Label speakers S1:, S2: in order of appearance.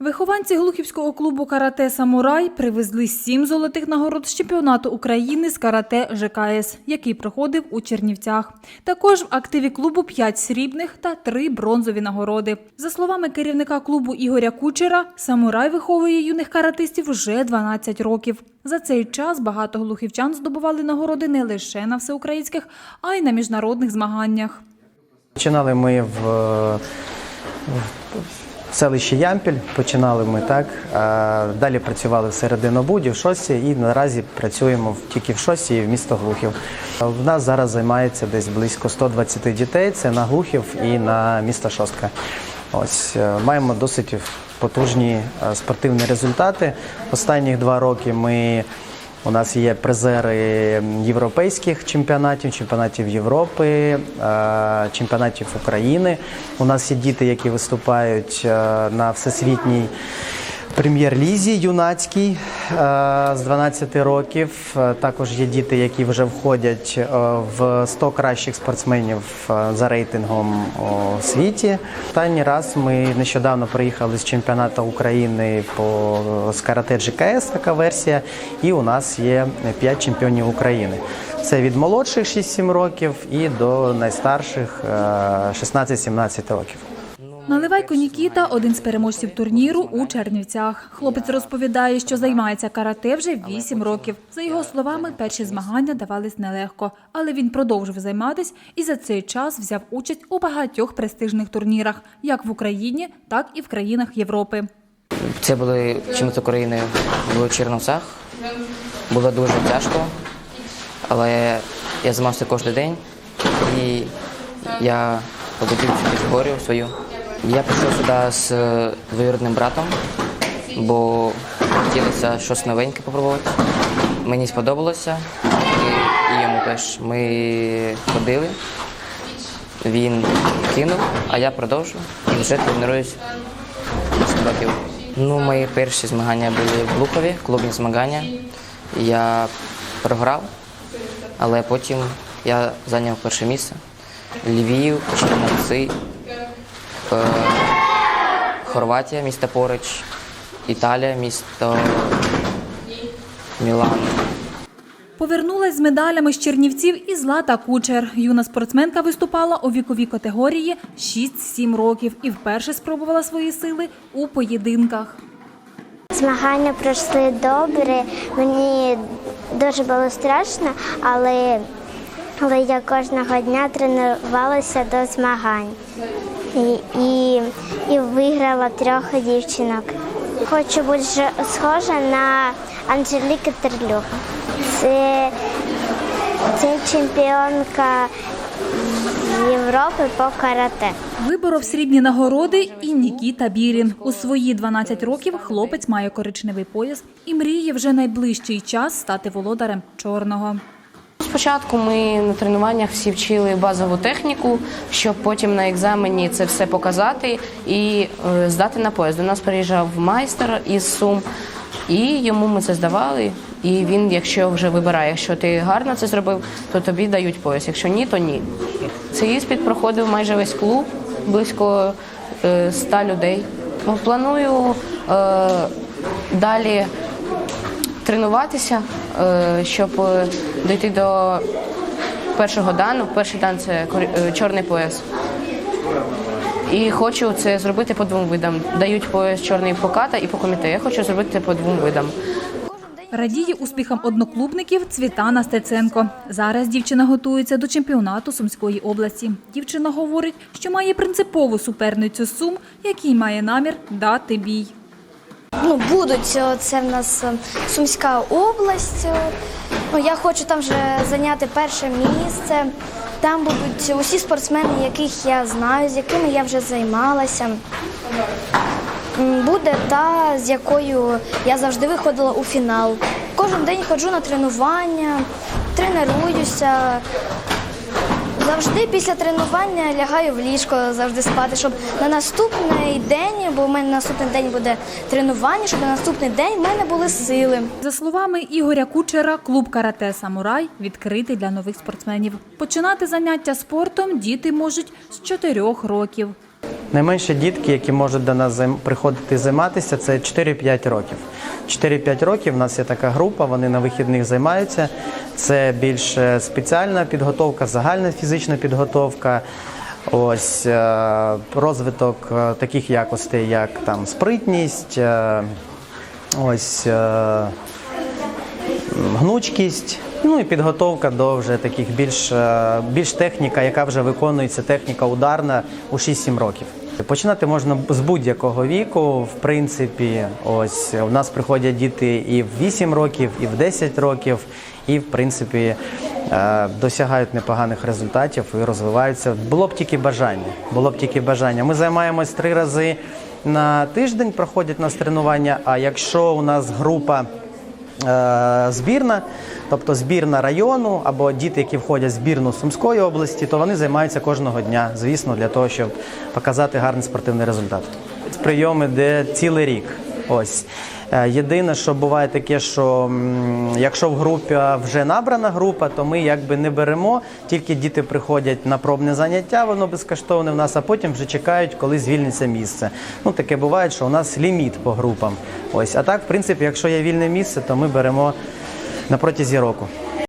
S1: Вихованці Глухівського клубу карате Самурай привезли сім золотих нагород з чемпіонату України з карате ЖКС, який проходив у Чернівцях. Також в активі клубу п'ять срібних та три бронзові нагороди. За словами керівника клубу Ігоря Кучера, самурай виховує юних каратистів вже 12 років. За цей час багато глухівчан здобували нагороди не лише на всеукраїнських, а й на міжнародних змаганнях.
S2: Починали ми в, в селищі Ямпіль, починали ми так. Далі працювали в Серединобуді, в Шосі і наразі працюємо тільки в Шосі і в місто Глухів. В нас зараз займається десь близько 120 дітей. Це на Глухів і на місто Шостка. Ось е, маємо досить потужні е, спортивні результати. Останніх два роки ми у нас є призери європейських чемпіонатів, чемпіонатів Європи, е, чемпіонатів України. У нас є діти, які виступають е, на всесвітній прем'єр-лізі юнацькій е, з 12 років. Е, Також є діти, які вже входять е, в 100 кращих спортсменів за рейтингом у світі. Останній раз ми нещодавно приїхали з чемпіонату України по з карате GKS, така версія, і у нас є 5 чемпіонів України. Це від молодших 6-7 років і до найстарших е, 16-17 років.
S1: Наливайко Нікіта – один з переможців турніру у Чернівцях. Хлопець розповідає, що займається карате вже 8 років. За його словами, перші змагання давались нелегко, але він продовжив займатися і за цей час взяв участь у багатьох престижних турнірах, як в Україні, так і в країнах Європи.
S3: Це були чемпіонат України в Черновцях. Було дуже тяжко, але я займався кожен день і я побудив категорію свою. Я прийшов сюди з е, двоюрідним братом, бо хотілося щось новеньке попробувати. Мені сподобалося і, йому теж. Ми ходили, він кинув, а я продовжив і вже тренуюсь 8 років. Ну, мої перші змагання були в Глухові, клубні змагання. Я програв, але потім я зайняв перше місце. Львів, Чернівці, Хорватія, місто поруч, Італія, місто Мілан.
S1: Повернулась з медалями з Чернівців і Злата Кучер. Юна спортсменка виступала у віковій категорії 6-7 років і вперше спробувала свої сили у поєдинках.
S4: Змагання пройшли добре. Мені дуже було страшно, але, але я кожного дня тренувалася до змагань і, і, виграла трьох дівчинок. Хочу бути схожа на Анжеліки Терлюк. Це, це чемпіонка Європи по карате.
S1: Виборов срібні нагороди і Нікіта Бірін. У свої 12 років хлопець має коричневий пояс і мріє вже найближчий час стати володарем чорного.
S5: Спочатку ми на тренуваннях всі вчили базову техніку, щоб потім на екзамені це все показати і е, здати на поїзд. До нас приїжджав майстер із Сум, і йому ми це здавали. І він, якщо вже вибирає, якщо ти гарно це зробив, то тобі дають пояс. Якщо ні, то ні. Цей іспит проходив майже весь клуб, близько е, ста людей. Ну, Планую е, далі тренуватися, щоб е, дійти до першого дану. Перший дан це е, чорний пояс. І хочу це зробити по двом видам. Дають пояс чорний по ката і по комітет. Я хочу зробити по двом видам.
S1: Радіє успіхам одноклубників Цвітана Стеценко. Зараз дівчина готується до чемпіонату Сумської області. Дівчина говорить, що має принципову суперницю Сум, який має намір дати бій.
S6: Ну, будуть е, це в нас е, Сумська область. е, Ну, я хочу там вже зайняти перше місце. Там будуть усі спортсмени, яких я знаю, з якими я вже займалася. Буде та, з якою я завжди виходила у фінал. Кожен день ходжу на тренування, тренуюся. Завжди після тренування лягаю в ліжко завжди спати, щоб на наступний день, бо в мене наступний день буде тренування, щоб на наступний день в мене були сили.
S1: За словами Ігоря Кучера, клуб карате Самурай відкритий для нових спортсменів. Починати заняття спортом діти можуть з 4 років.
S2: Найменші дітки, які можуть до нас приходити займатися, це 4-5 років. 4-5 років у нас є така група, вони на вихідних займаються. Це більш е, спеціальна підготовка, загальна фізична підготовка. Ось е, розвиток е, таких якостей, як там спритність, ось гнучкість, ну і підготовка до вже таких більш, е, більш техніка, яка вже виконується, техніка ударна у 6-7 років. Починати можна з будь-якого віку. В принципі, ось у нас приходять діти і в 8 років, і в 10 років, і в принципі е, досягають непоганих результатів і розвиваються. Було б тільки бажання. Було б тільки бажання. Ми займаємось три рази на тиждень, проходять нас тренування. А якщо у нас група збірна, тобто збірна району або діти, які входять в збірну Сумської області, то вони займаються кожного дня, звісно, для того, щоб показати гарний спортивний результат. Прийоми, де цілий рік. Ось. Е, Єдине, що буває таке, що якщо в групі вже набрана група, то ми якби не беремо, тільки діти приходять на пробне заняття, воно безкоштовне в нас, а потім вже чекають, коли звільниться місце. Ну таке буває, що у нас ліміт по групам. Ось, а так, в принципі, якщо є вільне місце, то ми беремо на протязі року.